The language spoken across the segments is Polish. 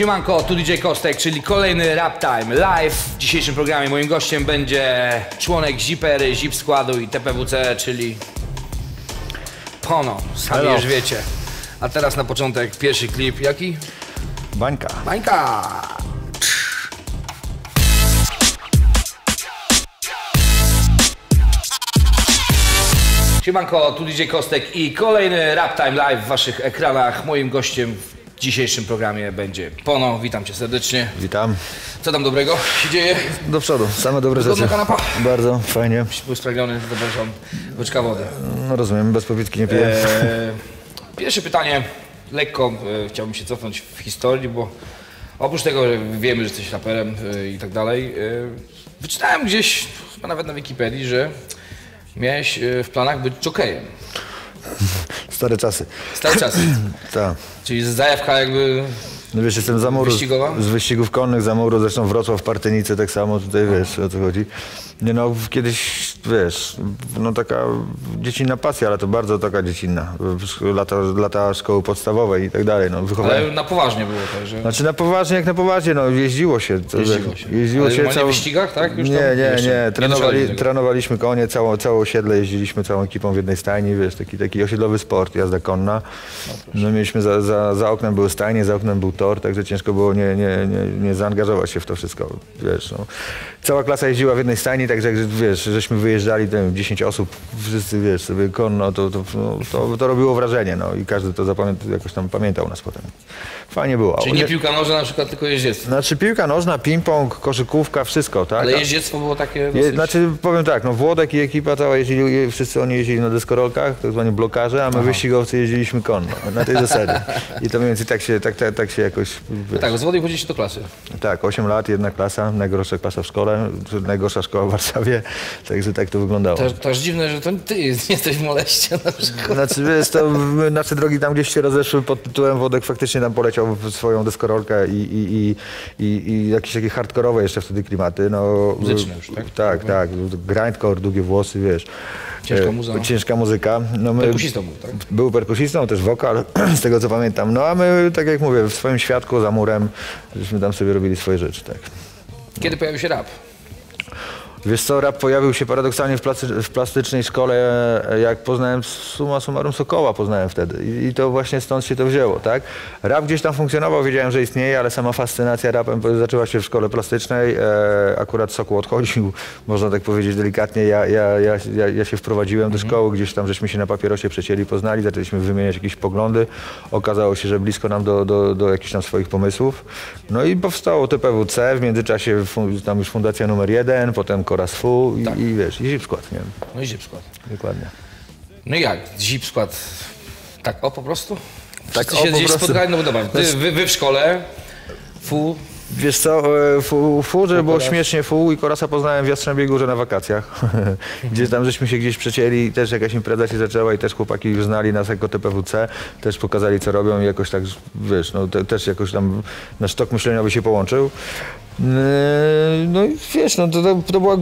Siemanko, tu DJ Kostek, czyli kolejny Rap Time Live. W dzisiejszym programie moim gościem będzie członek Zipery, Zip Składu i TPWC, czyli Pono, sami Hello. już wiecie. A teraz na początek pierwszy klip, jaki? Bańka. Bańka! Siemanko, tu DJ Kostek i kolejny Rap Time Live w waszych ekranach. Moim gościem w dzisiejszym programie będzie Pono. Witam cię serdecznie. Witam. Co tam dobrego się dzieje? Do przodu, same dobre Zgodna rzeczy. kanapa. Bardzo fajnie. Był spragniony, zapraszam. Łyczka wody. No rozumiem, bez popitki nie piję. Eee, pierwsze pytanie, lekko e, chciałbym się cofnąć w historii, bo oprócz tego, że wiemy, że jesteś raperem e, i tak dalej, e, wyczytałem gdzieś, chyba nawet na Wikipedii, że miałeś e, w planach być jokejem. Stare czasy. Stary czas. Tak. Czyli zajawka jakby... No wiesz, jestem z Amuru, z wyścigów konnych, z Amuru, zresztą Wrocław, Partynicy, tak samo tutaj, wiesz, o co chodzi. Nie no, kiedyś, wiesz, no taka dziecinna pasja, ale to bardzo taka dziecinna. Lata, lata szkoły podstawowej i tak dalej, no wychowałem. Ale na poważnie było to, że... Znaczy na poważnie, jak na poważnie, no jeździło się. Jeździło się. Jeździło Ale się w wyścigach, tak? Już nie, nie, nie nie. Trenowali, do tego. trenowaliśmy konie, całe, całe osiedle jeździliśmy całą ekipą w jednej stajni, wiesz, taki, taki osiedlowy sport, jazda konna. No mieliśmy za, za, za oknem były stajnie, za oknem był tor, także ciężko było nie, nie, nie, nie zaangażować się w to wszystko, wiesz, no. Cała klasa jeździła w jednej stajni, także jak, wiesz, żeśmy wyjeżdżali, wiem, 10 osób, wszyscy, wiesz, sobie konno, to, to, no, to, to robiło wrażenie, no i każdy to zapamiętał, jakoś tam pamiętał nas potem. Fajnie było. Czyli nie piłka nożna na przykład, tylko jeździectwo. Znaczy piłka nożna, ping-pong, koszykówka, wszystko, tak? Ale jeździectwo było takie je, dosyć... znaczy powiem tak, no Włodek i ekipa cała jeździli, je- wszyscy oni jeździli na deskorolkach, tak zwani blokarze, a my wyścigowcy jeździliśmy konno, na tej zasadzie. I to mniej więcej tak się, tak, tak, tak się jakoś, wiesz, Tak, z wody chodziliście do klasy. tak, 8 lat, jedna klasa, najgorsza klasa w szkole, najgorsza szkoła Warszawie, także tak to wyglądało. To, to aż dziwne, że to ty jesteś w moleście na przykład. Znaczy, wiesz, to nasze drogi tam gdzieś się rozeszły pod tytułem Wodek faktycznie tam poleciał w swoją deskorolkę i, i, i, i, i jakieś takie hardkorowe jeszcze wtedy klimaty. No, Muzyczne już, tak? Tak, tak. Grindcore, długie włosy, wiesz. Ciężka E, muza. Ciężka muzyka. No, my, Perkusistą był, tak? Był perkusistą, też wokal, z tego co pamiętam. No a my, tak jak mówię, w swoim świadku, za murem, żeśmy tam sobie robili swoje rzeczy, tak. Kiedy pojawił się rap? Wiesz co, rap pojawił się paradoksalnie w, placy, w plastycznej szkole, e, jak poznałem summa summarum Sokoła, poznałem wtedy. I, I to właśnie stąd się to wzięło, tak? Rap gdzieś tam funkcjonował, wiedziałem, że istnieje, ale sama fascynacja rapem zaczęła się w szkole plastycznej. E, akurat Sokół odchodził, można tak powiedzieć delikatnie. Ja, ja, ja, ja, ja się wprowadziłem do szkoły, gdzieś tam żeśmy się na papierosie przecięli, poznali, zaczęliśmy wymieniać jakieś poglądy. Okazało się, że blisko nam do, do, do jakichś tam swoich pomysłów. No i powstało TPWC, w międzyczasie tam już fundacja numer jeden, potem Koraz Fu i, Tak. i wiesz, i Zip skład, nie No i zip skład. dokładnie. No i jak? Zip skład. Tak, o po prostu? Tak, Wszyscy o, się po gdzieś spotkali, no bo dobra, ty, wy, wy w szkole, fu, Wiesz co, e, fu, fu żeby było śmiesznie, fu i Korasa poznałem w Jastrzębiej Górze na wakacjach, gdzie tam żeśmy się gdzieś przecięli, też jakaś impreza się zaczęła i też chłopaki już znali nas jako TPWC, też pokazali co robią i jakoś tak, wiesz, no te, też jakoś tam nasz tok myśleniowy się połączył. Yy, No i wiesz, no to, to, była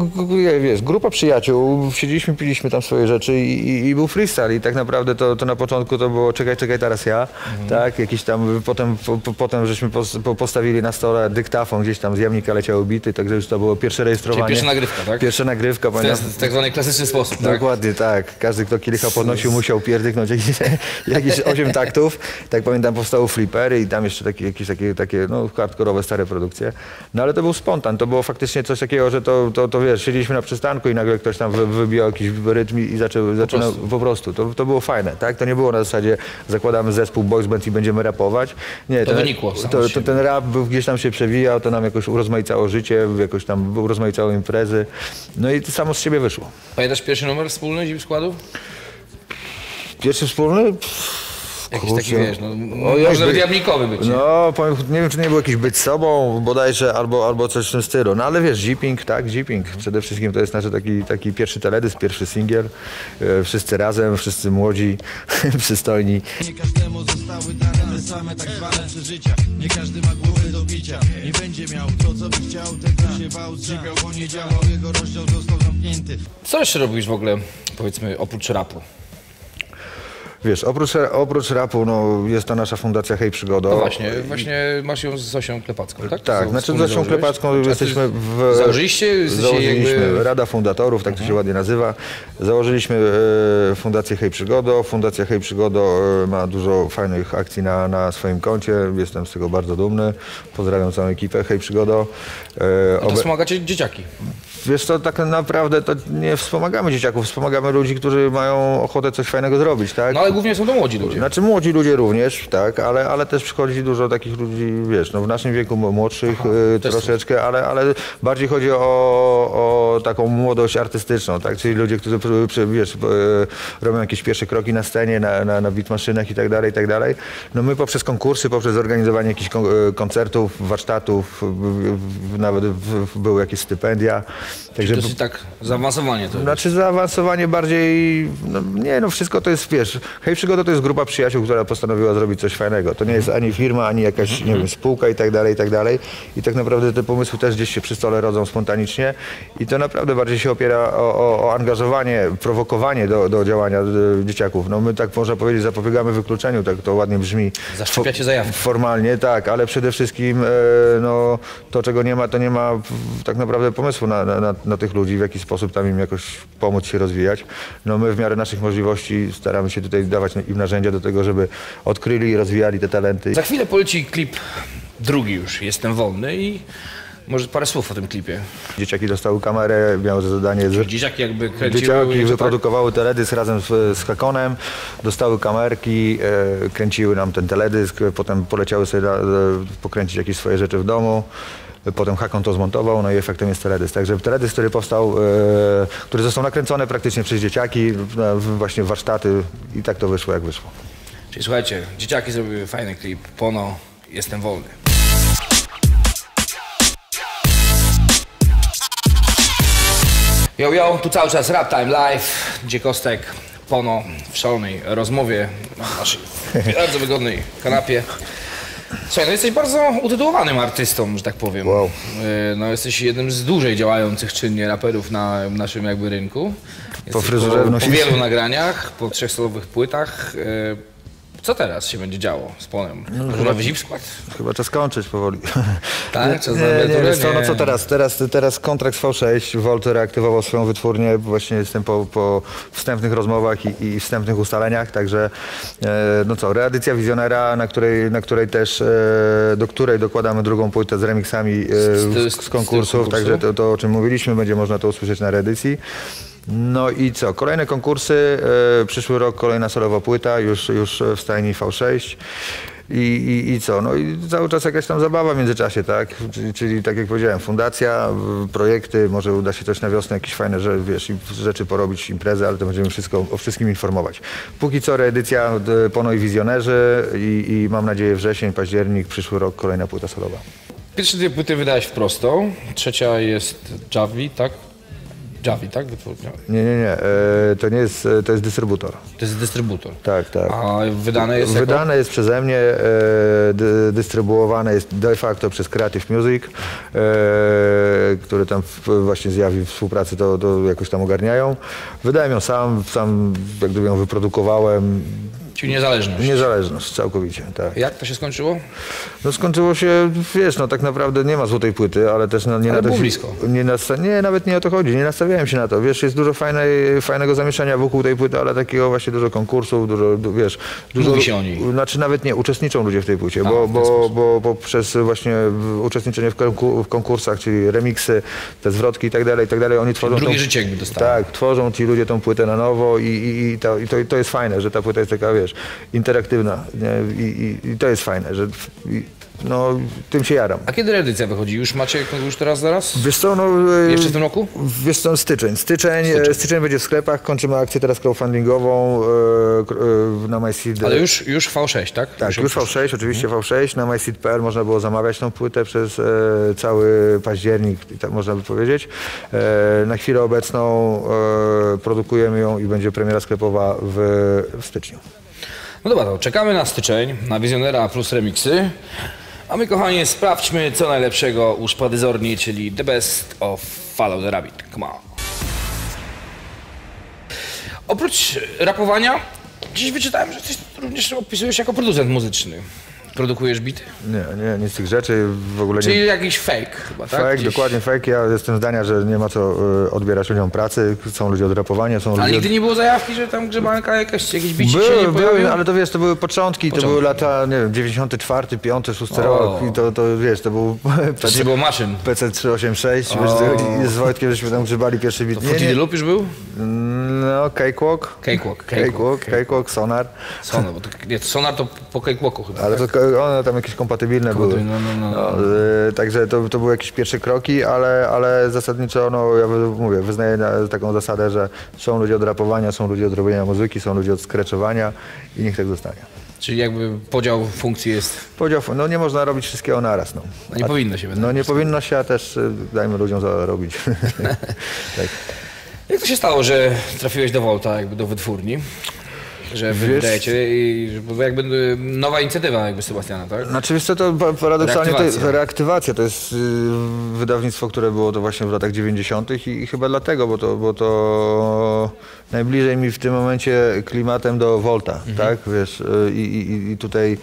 wiesz, grupa przyjaciół, siedzieliśmy, piliśmy tam swoje rzeczy i, i, i był freestyle i tak naprawdę to, to na początku to było czekaj, czekaj, teraz ja, tak, jakiś tam, potem, po, po, potem żeśmy pos, po, postawili na stole dyktafon, gdzieś tam z jamnika leciały bity, także już to było pierwsze rejestrowanie. Czyli pierwsza nagrywka, tak? Pierwsza nagrywka, jest tak zwany klasyczny sposób, tak? Dokładnie tak. Każdy, kto kielicha podnosił, musiał pierdyknąć jakieś, jakieś 8 taktów. Tak pamiętam, powstały flipery i tam jeszcze takie, jakieś takie, takie no, hardkorowe, stare produkcje. No ale to był spontan. To było faktycznie coś takiego, że to, to, to wiesz, siedzieliśmy na przystanku i nagle ktoś tam wy, wybijał jakiś rytm i zaczął, zaczynał, prostu. po prostu. To, to było fajne, tak? To nie było na zasadzie zakładamy zespół boys band i będziemy rapować. Nie, To wynikło samo to, to, ten rap był, gdzieś tam się przewijał, to nam jakoś urozmaicało życie, jakoś tam urozmaicało imprezy. No i to samo z siebie wyszło. Pamiętasz pierwszy numer wspólny zip składu? Pierwszy wspólny? Jakiś Kurczę. taki, wiesz, no, Ojej, może nawet by- jabłkowy być, nie? No, powiem, nie wiem, czy nie był jakiś być sobą, bodajże, albo, albo coś w tym stylu. No ale wiesz, Zipping, tak, Zipping. Przede wszystkim to jest nasz taki, taki pierwszy teledysk, pierwszy singiel. E, wszyscy razem, wszyscy młodzi, przystojni. Nie każdemu zostały dane te same tak zwane przeżycia Nie każdy ma głowę do bicia Nie będzie miał to co by chciał Tego się bał, zrzypiał, bo nie działał Jego rozdział został zamknięty Co jeszcze robisz w ogóle, powiedzmy, oprócz rapu? Wiesz, oprócz, oprócz rapu, no, jest ta nasza fundacja Hej Przygodo. No właśnie, właśnie masz ją z Zosią Klepacką, tak? Tak, znaczy z Zosią? Klepacką jesteśmy w... Założyliście? Założyliśmy jakby... Rada Fundatorów, tak to się ładnie nazywa. Założyliśmy e, Fundację Hej Przygodo. Fundacja Hej Przygodo e, ma dużo fajnych akcji na, na swoim koncie. Jestem z tego bardzo dumny. Pozdrawiam całą ekipę Hej Przygodo. No to obe- wspomagacie dzieciaki. Wiesz to tak naprawdę to nie wspomagamy dzieciaków, wspomagamy ludzi, którzy mają ochotę coś fajnego zrobić, tak? No ale głównie są to młodzi ludzie. Znaczy młodzi ludzie również, tak, ale, ale też przychodzi dużo takich ludzi, wiesz, no w naszym wieku młodszych y, też troszeczkę, ale, ale bardziej chodzi o, o taką młodość artystyczną, tak, czyli ludzie, którzy wiesz, y, robią jakieś pierwsze kroki na scenie, na, na, na beatmaszynach i tak dalej, i tak dalej. No my poprzez konkursy, poprzez organizowanie jakichś y, koncertów, warsztatów, nawet były jakieś stypendia, także Dosyć tak zaawansowanie to. znaczy zaawansowanie bardziej, no nie no wszystko to jest, wiesz, Hej Przygoda to jest grupa przyjaciół, która postanowiła zrobić coś fajnego. To nie jest ani firma, ani jakaś, nie wiem, spółka i tak dalej, i tak dalej. I tak naprawdę te pomysły też gdzieś się przy stole rodzą spontanicznie i to naprawdę bardziej się opiera o, o, o angażowanie, prowokowanie do, do działania e, dzieciaków. No my tak można powiedzieć zapobiegamy wykluczeniu, tak to ładnie brzmi. Zaszczepiacie zajawkę. Formalnie tak, ale przede wszystkim e, no, to, czego nie ma, to nie ma tak naprawdę pomysłu na, na, na, na tych ludzi, w jaki sposób tam im jakoś pomóc się rozwijać. No my w miarę naszych możliwości staramy się tutaj dawać im narzędzia do tego, żeby odkryli i rozwijali te talenty. Za chwilę poleci klip drugi już, Jestem wolny i może parę słów o tym klipie. Dzieciaki dostały kamerę, miały za zadanie... Z... Dzieciaki jakby kręciły... Dzieciaki wyprodukowały teledysk razem z, z Hakonem, dostały kamerki, e, kręciły nam ten teledysk, potem poleciały sobie na, e, pokręcić jakieś swoje rzeczy w domu. Potem Hakon to zmontował, no i efektem jest teledysk. Także teledysk, który powstał, e, który został nakręcony praktycznie przez dzieciaki, w, właśnie warsztaty i tak to wyszło jak wyszło. Czyli słuchajcie, dzieciaki zrobiły fajny klip, Pono, Jestem wolny. Yo, yo, tu cały czas Rap Time Live, gdzie Kostek, Pono w szalonej rozmowie na naszej bardzo wygodnej kanapie. Słuchaj, no jesteś bardzo utytułowanym artystą, że tak powiem. Wow. Y, No jesteś jednym z dłużej działających czynnie raperów na naszym jakby rynku. Jesteś fryzurze po, po wielu nagraniach, po trzech solowych płytach. Co teraz się będzie działo z Ponem? Może nowy zip skład? Chyba czas kończyć powoli. Tak? Czas nie, nie, wiesz co, no Nie. co teraz? Teraz, teraz kontrakt z V6, Volt reaktywował swoją wytwórnię, właśnie jestem po, po wstępnych rozmowach i, i wstępnych ustaleniach, także e, no co, reedycja Wizjonera, na której, na której też, e, do której dokładamy drugą płytę z remixami e, Z- z- z, z- z z konkursów, konkursu? także to, to o czym mówiliśmy, będzie można to usłyszeć na reedycji. No i co? Kolejne konkursy, e, przyszły rok kolejna solowa płyta, już, już w stajni V6. I, i, I co? No i cały czas jakaś tam zabawa w międzyczasie, tak? Czyli, czyli tak jak powiedziałem, fundacja, projekty, może uda się coś na wiosnę, jakieś fajne że, wiesz, rzeczy porobić, imprezy, ale to będziemy wszystko, o wszystkim informować. Póki co reedycja d- Pono i Wizjonerzy i, i mam nadzieję wrzesień, październik, przyszły rok kolejna płyta solowa. Pierwsze dwie płyty wydałeś w prosto, trzecia jest Javi, tak? Javi, tak? Wytwórnia. Nie, nie, nie, e, to nie jest, e, to jest dystrybutor. To jest dystrybutor. Tak, tak. A wydane jest jako... Wydane jest przeze mnie, e, dy, dystrybuowane jest de facto przez Creative Music, e, który tam właśnie zjawi współpracy to, to jakoś tam ogarniają. Wydałem ją sam, sam jak gdyby ją wyprodukowałem. Czyli niezależność. Niezależność całkowicie, tak. Jak to się skończyło? No skończyło się, wiesz, no tak naprawdę nie ma złotej płyty, ale też no, nie Ale na to blisko. Nie, nie, nawet nie o to chodzi, nie nastawiałem się na to. Wiesz, jest dużo fajnej, fajnego zamieszania wokół tej płyty, ale takiego właśnie dużo konkursów, dużo, du- wiesz... Dużo, Mówi się o niej. Znaczy nawet nie, uczestniczą ludzie w tej płycie, A, bo, bo, bo, bo przez właśnie uczestniczenie w, konku- w konkursach, czyli remiksy, te zwrotki i tak dalej, i tak dalej, oni tworzą drugie tą- życie jakby dostały. Tak, tworzą ci ludzie tą płytę na nowo i, i, i, to, i to, to jest fajne, że ta płyta jest taka, wiesz, interaktywna nie? I, i, i to jest fajne, że i, no, tym się jaram. A kiedy edycja wychodzi? Już macie już teraz zaraz? Wiesz co, no... e, Jeszcze w tym roku? Wiesz co, styczeń. Styczeń, styczeń. styczeń będzie w sklepach, kończymy akcję teraz crowdfundingową e, e, na MySeed. Ale już, już V6, tak? Tak, już V6, oczywiście V6. Na MySeed.pl można było zamawiać tą płytę przez e, cały październik, tak można by powiedzieć. E, na chwilę obecną e, produkujemy ją i będzie premiera sklepowa w, w styczniu. No dobra, to czekamy na styczeń, na Wizjonera plus remixy. A my, kochani, sprawdźmy co najlepszego u Szpady Zorni, czyli The Best of Follow the Rabbit. Come on. Oprócz rapowania, Dziś wyczytałem, że coś również opisujesz jako producent muzyczny. Produkujesz bity? Nie, nie, nic z tych rzeczy w ogóle nie. Czyli jakiś fake chyba, tak? Fake, Gdzieś- dokładnie fake. Ja jestem zdania, że nie ma co y, odbierać ludziom pracy. Są ludzie od rapowania, są Ale ludzie... nigdy nie było zajawki, że tam grzebanka jakaś, jakiś bici się nie Były, pojawił? były, ale to wiesz, to były początki, to Początki. były lata, nie wiem, 94, 5, 6 O. rok i to, to wiesz, to był nie było maszyn. PC 386, O. wiesz, z Wojtkiem żeśmy tam grzebali pierwszy bit. To Fruity the Loop już był? No, Cakewalk. Cakewalk. Cakewalk, Cakewalk, Sonar. Sonar, bo to, nie, to Sonar to po Cakewalku chyba. Ale to ko- one tam jakieś kompatybilne były. Kompatybilne, no, no, no. y, także to, to były jakieś pierwsze kroki, ale, ale zasadniczo, no ja mówię, wyznaję na- taką zasadę, że są ludzie od rapowania, są ludzie od robienia muzyki, są ludzie od skreczowania i niech tak zostanie. Czyli jakby podział funkcji jest, Powiedział, no nie można robić wszystkiego naraz, no. no nie powinno się. No nie powinno się, a też y, dajmy ludziom zarobić. tak. Jak to się stało, że trafiłeś do Volta, jakby do wytwórni? Że wy Wiesz- wydajecie i bo jakby y, nowa inicjatywa jakby Sebastiana, tak? Znaczy wiesz co, to pa- paradoksalnie to jest Reaktywacja. reaktywacja, to jest wydawnictwo, które było to właśnie w latach 90. I, i chyba dlatego, bo to, bo to najbliżej mi w tym momencie klimatem do Volta, tak, wiesz, y, i, i, i tutaj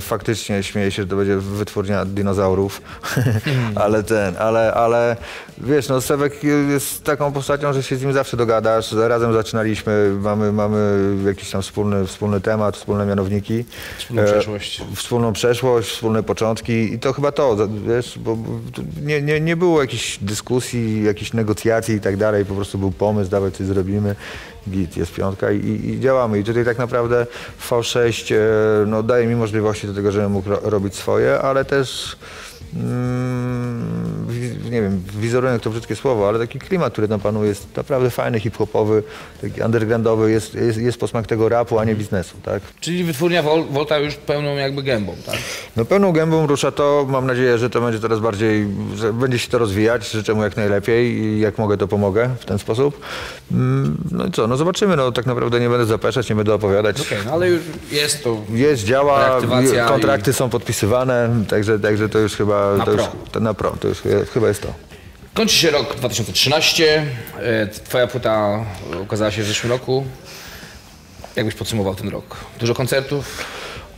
faktycznie śmieję się, że to będzie wytwórnia dinozaurów, ale ten, ale, ale wiesz, no Sewek jest taką postacią, że się z nim zawsze dogadasz, razem zaczynaliśmy, mamy, mamy jakiś tam wspólny, wspólny temat, wspólne mianowniki. Wspólną E, przeszłość. Wspólną przeszłość, wspólne początki i to chyba to, wiesz, bo nie, nie, nie było jakichś dyskusji, jakichś negocjacji i tak dalej, po prostu był pomysł, dawaj coś zrobimy, git, jest piątka i, i, i działamy. I tutaj tak naprawdę V6 e, no, daje mi możliwości do tego, żebym mógł ro, robić swoje, ale też mm, nie wiem, wizerunek to brzydkie słowo, ale taki klimat, który tam panuje jest naprawdę fajny, hip-hopowy, taki undergroundowy, jest, jest, jest posmak tego rapu, a nie biznesu, tak? Czyli wytwórnia Vol- Volta już pełną jakby gębą, tak? No pełną gębą rusza to. Mam nadzieję, że to będzie coraz bardziej, że będzie się to rozwijać. Życzę mu jak najlepiej i jak mogę, to pomogę w ten sposób. Mm, No i co, no zobaczymy. No tak naprawdę nie będę zapeszać, nie będę opowiadać. Okej, no ale już jest to Jest, działa, kontrakty są podpisywane, także, także to już chyba... Na to już, pro. to na pro, to już chyba- jest to. Kończy się rok 2013, e, twoja płyta ukazała się w zeszłym roku. Jakbyś podsumował ten rok? Dużo koncertów?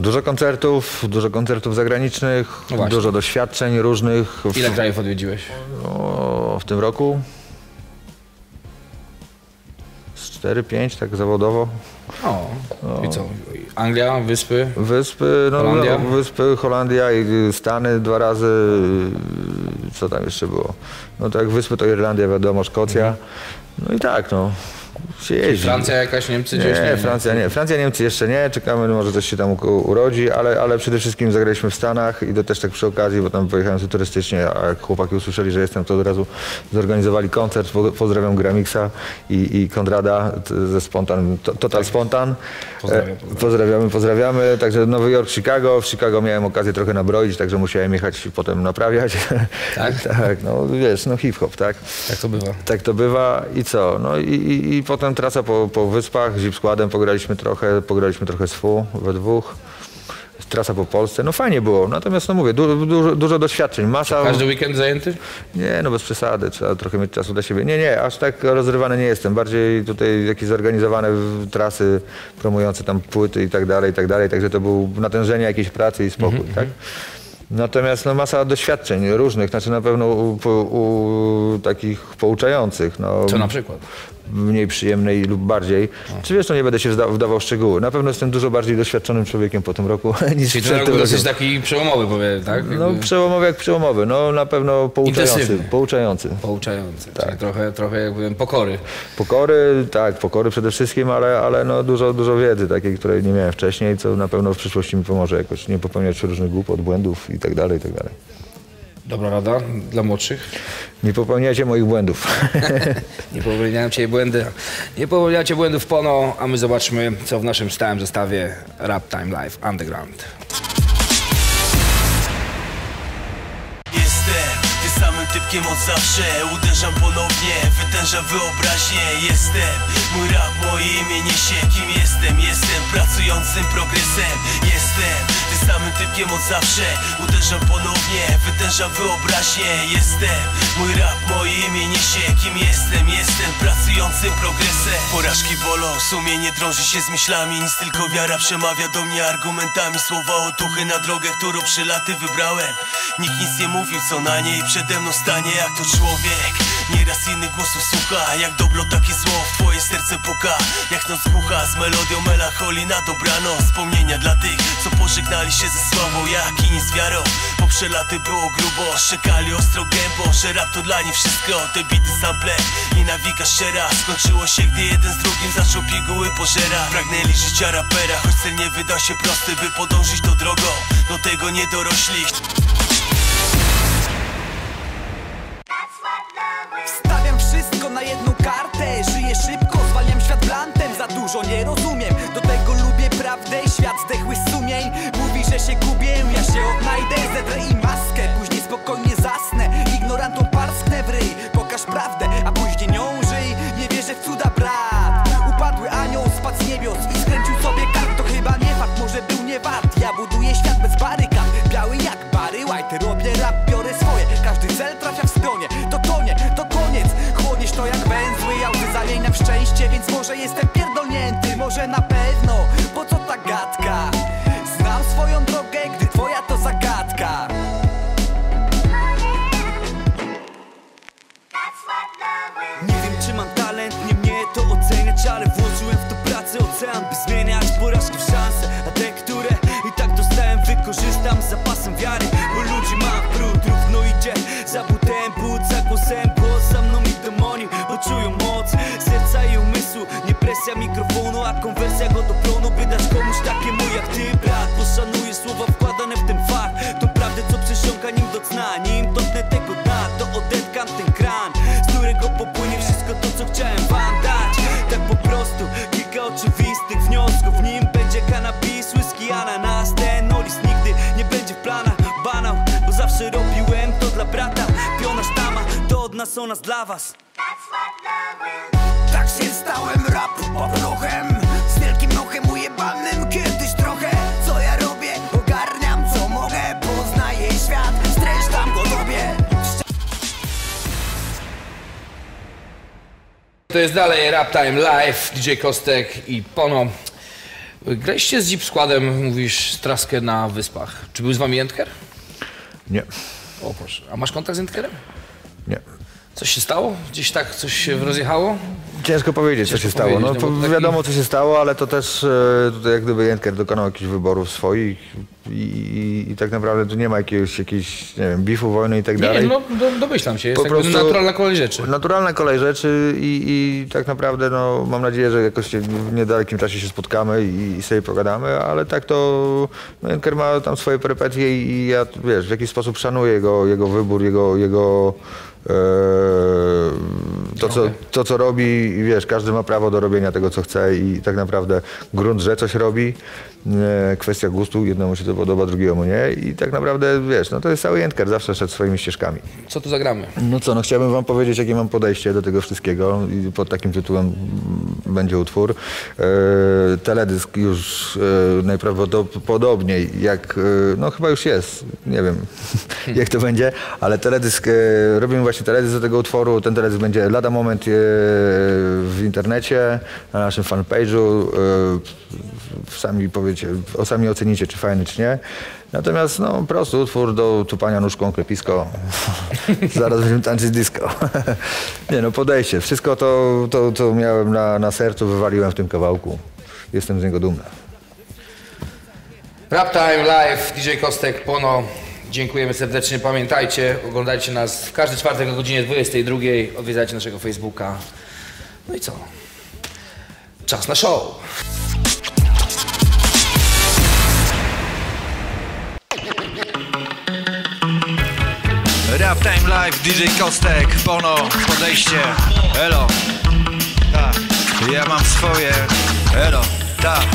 Dużo koncertów, dużo koncertów zagranicznych, No dużo doświadczeń różnych. Ile krajów odwiedziłeś? o, w tym roku? 4-5, tak zawodowo. O, i co? Anglia, Wyspy? Wyspy, no, Holandia? no wyspy, Holandia i Stany dwa razy. Co tam jeszcze było? No tak, wyspy to Irlandia, wiadomo, Szkocja. No i tak, no. Się jeździ. Francja jakaś, Niemcy gdzieś? Nie, Francja nie. Francja, Niemcy jeszcze nie. Czekamy, może coś się tam urodzi, ale, ale przede wszystkim zagraliśmy w Stanach i to też tak przy okazji, bo tam pojechałem sobie turystycznie, a jak chłopaki usłyszeli, że jestem, to od razu zorganizowali koncert. Po- Pozdrawiam Gramixa i, i Konrada ze Spontan, to- Total Spontan. Pozdrawiam, E, pozdrawiam. Pozdrawiamy, pozdrawiamy. Także Nowy Jork, Chicago. W Chicago miałem okazję trochę nabroić, także musiałem jechać i potem naprawiać. Tak? tak, no wiesz, no hip-hop, tak. Jak to bywa? Tak to bywa i co? No i, i, i potem trasa po, po wyspach, zip składem pograliśmy trochę, pograliśmy trochę z FU we dwóch. Trasa po Polsce, no fajnie było, natomiast no mówię, du, dużo, dużo doświadczeń, masa... Każdy weekend zajęty? Nie, no bez przesady, trzeba trochę mieć czasu dla siebie. Nie, nie, aż tak rozrywany nie jestem, bardziej tutaj jakieś zorganizowane trasy promujące tam płyty i tak dalej, i tak dalej, także to był natężenie jakiejś pracy i spokój, tak? Natomiast no, masa doświadczeń różnych, znaczy na pewno u, u, u takich pouczających. No, Co na przykład? Mniej przyjemnej lub bardziej. Czy wiesz, no nie będę się wda- wdawał w szczegóły. Na pewno jestem dużo bardziej doświadczonym człowiekiem po tym roku niż Czyli przed tym rokiem. taki przełomowy, powiem, tak? No Jakby przełomowy jak przełomowy, no na pewno pouczający. Intensywny. pouczający. Pouczający, Tak. czyli trochę, trochę jakby pokory. Pokory, tak, pokory przede wszystkim, ale, ale no dużo, dużo wiedzy takiej, której nie miałem wcześniej, co na pewno w przyszłości mi pomoże jakoś nie popełniać różnych głupot, błędów i tak dalej, i tak dalej. Dobra rada dla młodszych. Nie popełniajcie moich błędów. Nie popełniacie błędy, nie popełniacie błędów pono, a my zobaczmy, co w naszym stałym zestawie Rap Time Live Underground. Jestem tym samym typkiem od zawsze Uderzam ponownie, wytężam wyobraźnię Jestem, mój rap moje imię niesie Kim jestem? Jestem pracującym progresem Jestem samym typkiem od zawsze. Uderzam ponownie, wytężam wyobraźnię. Jestem, mój rap moje imię niesie. Kim jestem? Jestem pracującym progresem. Porażki bolą, sumienie drąży się z myślami. Nic tylko wiara przemawia do mnie argumentami. Słowa otuchy na drogę, którą przy laty wybrałem. Nikt nic nie mówił, co na niej przede mną stanie Jak to człowiek Nieraz innych głosów słucha Jak dobro, takie zło w twoje serce puka. Jak noc głucha z melodią melancholii na dobranoc. Wspomnienia dla tych, co pożegnali się ze sławą Jak inni z wiarą. Bo przelaty było grubo Szczekali ostro gębą, że rap to dla nich wszystko. Te bity sample i nawika szczera Skończyło się, gdy jeden z drugim zaczął piguły pożera Pragnęli życia rapera, choć cel nie wydał się prosty By podążyć tą drogą, do tego nie dorośli dużo nie rozumiem. Do tego lubię prawdę i świat zdechłych sumień. Mówi, że się gubię, ja się odnajdę Zedrę i maskę, później spokojnie zasnę Ignorantom parsknę w ryj. Pokaż prawdę, a później nią żyj. Nie wierzę w cuda, brat. Upadły anioł spadł z niebios I skręcił sobie kark, to chyba nie fakt Może był nie wart, ja buduję świat bez barykad. Biały jak Barry White, robię rap, biorę swoje. Każdy cel trafia w skronie To tonie, to koniec. Chłoniesz to jak węzły, ja łzy zamieniam w szczęście Więc może jestem od nas dla was Tak się stałem rapu popruchem Z wielkim nochem ujebanym kiedyś trochę Co ja robię? Ogarniam co mogę Poznaję świat, streszczam go tobie To jest dalej Rap Time Live, DJ Kostek i Pono. Graliście z Deep Składem, mówisz, traskę na wyspach. Czy był z wami Entker? Nie, O proszę. A masz kontakt z Entkerem? nie. Coś się stało? Gdzieś tak coś się rozjechało? Ciężko powiedzieć, co Ciężko się stało. No, po- taki- Wiadomo, co się stało, ale to też e, tutaj jak gdyby Jenker dokonał jakichś wyborów swoich i, i, i tak naprawdę tu nie ma jakiegoś, jakiejś, nie wiem, bifu, wojny i tak Nie, dalej. no do, domyślam się. Jest Po prostu- naturalna kolej rzeczy. Naturalna kolej rzeczy i, i tak naprawdę no, mam nadzieję, że jakoś w niedalekim czasie się spotkamy i, i sobie pogadamy, ale tak to no, Jenker ma tam swoje perypetie i, ja wiesz, w jakiś sposób szanuję jego, jego wybór, jego, jego to, co, to, co robi wiesz, każdy ma prawo do robienia tego, co chce i tak naprawdę grunt, że coś robi, kwestia gustu, jednemu się to podoba, drugiemu nie i tak naprawdę, wiesz, no to jest cały Jędker, zawsze szedł swoimi ścieżkami. Co tu zagramy? No co, no chciałbym wam powiedzieć, jakie mam podejście do tego wszystkiego i pod takim tytułem będzie utwór. E, teledysk już e, najprawdopodobniej, jak, e, no chyba już jest, nie wiem jak to będzie, ale teledysk, e, robimy właśnie teledysk do tego utworu, ten teledysk będzie lada moment e, w internecie, na naszym fanpage'u, e, sami powiecie, o sami ocenicie, czy fajny, czy nie. Natomiast no, prosty utwór do tupania nóżką klepisko. Zaraz będziemy tańczyć disco. nie no, podejście. Wszystko to, to, co miałem na, na sercu, wywaliłem w tym kawałku. Jestem z niego dumny. Rap Time Live, DJ Kostek, Pono. Dziękujemy serdecznie. Pamiętajcie, oglądajcie nas w każdy czwartek o godzinie 22. Odwiedzajcie naszego Facebooka. No i co? Czas na show. Rap Time Live, DJ Kostek, Bono, podejście, elo, tak, ja mam swoje, elo, tak.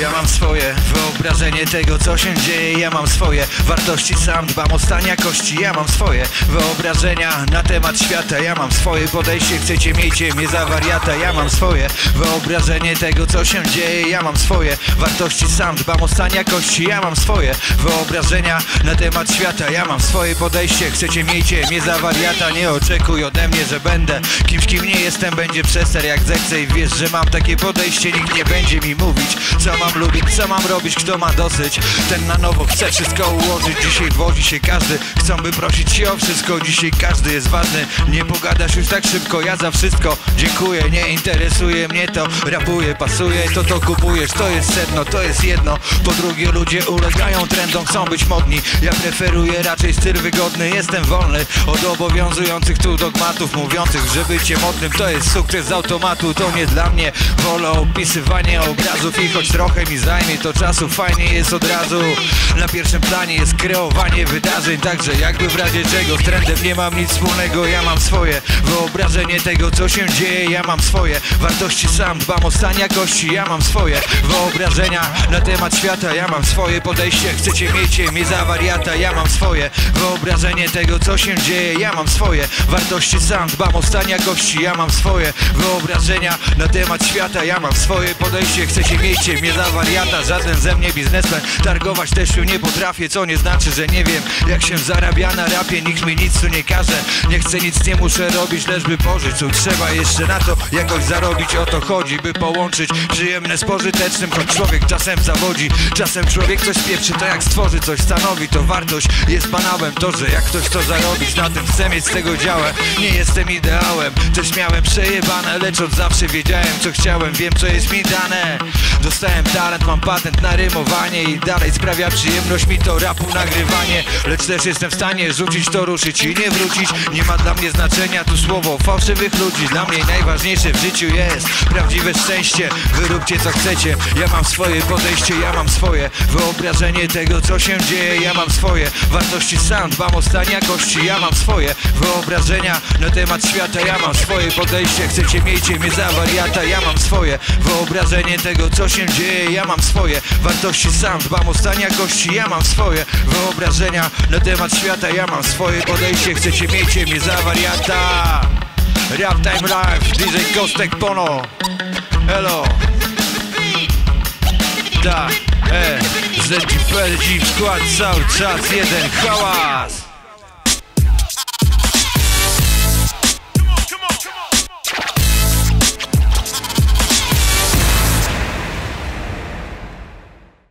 Ja mam swoje wyobrażenie tego co się dzieje. Ja mam swoje wartości sam dbam o stan jakości. Ja mam swoje wyobrażenia na temat świata. Ja mam swoje podejście, chcecie miejcie mnie za wariata. Ja mam swoje wyobrażenie tego co się dzieje. Ja mam swoje wartości sam dbam o stan jakości. Ja mam swoje wyobrażenia na temat świata. Ja mam swoje podejście, chcecie miejcie mnie za wariata. Nie oczekuj ode mnie, że będę kimś kim nie jestem. Będzie przester jak zechcę i wiesz, że mam takie podejście. Nikt nie będzie mi mówić, co mam lubić, co mam robić Kto ma dosyć, ten na nowo chce wszystko ułożyć. Dzisiaj wozi się każdy, chcą by prosić się o wszystko. Dzisiaj każdy jest ważny, nie pogadasz już tak szybko. Ja za wszystko. Dziękuję, nie interesuje mnie to. Rapuję, pasuje, to to kupujesz. To jest sedno, to jest jedno. Po drugie ludzie ulegają trendom, chcą być modni. Ja preferuję raczej styl wygodny, jestem wolny Od obowiązujących tu dogmatów Mówiących, że bycie modnym to jest sukces z automatu. To nie dla mnie, wolę opisywanie obrazów I choć trochę mi zajmie to czasu, fajnie jest od razu. Na pierwszym planie jest kreowanie wydarzeń Także jakby w razie czego z trendem nie mam nic wspólnego Ja mam swoje wyobrażenie tego co się dzieje Ja mam swoje wartości sam, dbam o stan jakości Ja mam swoje wyobrażenia na temat świata Ja mam swoje podejście, chcecie miejcie mnie za wariata Ja mam swoje wyobrażenie tego co się dzieje Ja mam swoje wartości sam, dbam o stan jakości Ja mam swoje wyobrażenia na temat świata Ja mam swoje podejście, chcecie miejcie mnie za wariata Żaden ze mnie biznesmen, targować też się nie potrafię Co nie znaczy, że nie wiem jak się zarabia na rapie. Nikt mi nic tu nie każe, nie chcę nic nie muszę robić Lecz by pożyć, tu trzeba jeszcze na to jakoś zarobić. O to chodzi, by połączyć przyjemne z pożytecznym. Choć człowiek czasem zawodzi, czasem człowiek coś pieprzy. To jak stworzy coś, stanowi to wartość. Jest banałem to, że jak ktoś to zarobić Na tym chcę mieć z tego działa Nie jestem ideałem, też miałem przejebane Lecz od zawsze wiedziałem co chciałem, wiem co jest mi dane. Dostałem talent, mam patent na rymowanie I dalej sprawia przyjemność mi to rapu nagrywanie. Lecz też jestem w stanie rzucić to, ruszyć i nie wrócić. Nie ma dla mnie znaczenia tu słowo fałszywych ludzi. Dla mnie najważniejsze w życiu jest prawdziwe szczęście. Wyróbcie co chcecie, ja mam swoje podejście Ja mam swoje wyobrażenie tego co się dzieje. Ja mam swoje wartości sam, dbam o stan jakości. Ja mam swoje wyobrażenia na temat świata. Ja mam swoje podejście, chcecie miejcie mnie za wariata. Ja mam swoje wyobrażenie tego co się dzieje Ja mam swoje wartości sam, dbam o stan jakości Ja mam swoje wyobrażenia na temat świata Ja mam swoje podejście, chcecie miejcie mnie za wariata. Rap Time Live, DJ Kostek Pono. Elo. Da, e, ZGPL, skład cały czas jeden hałas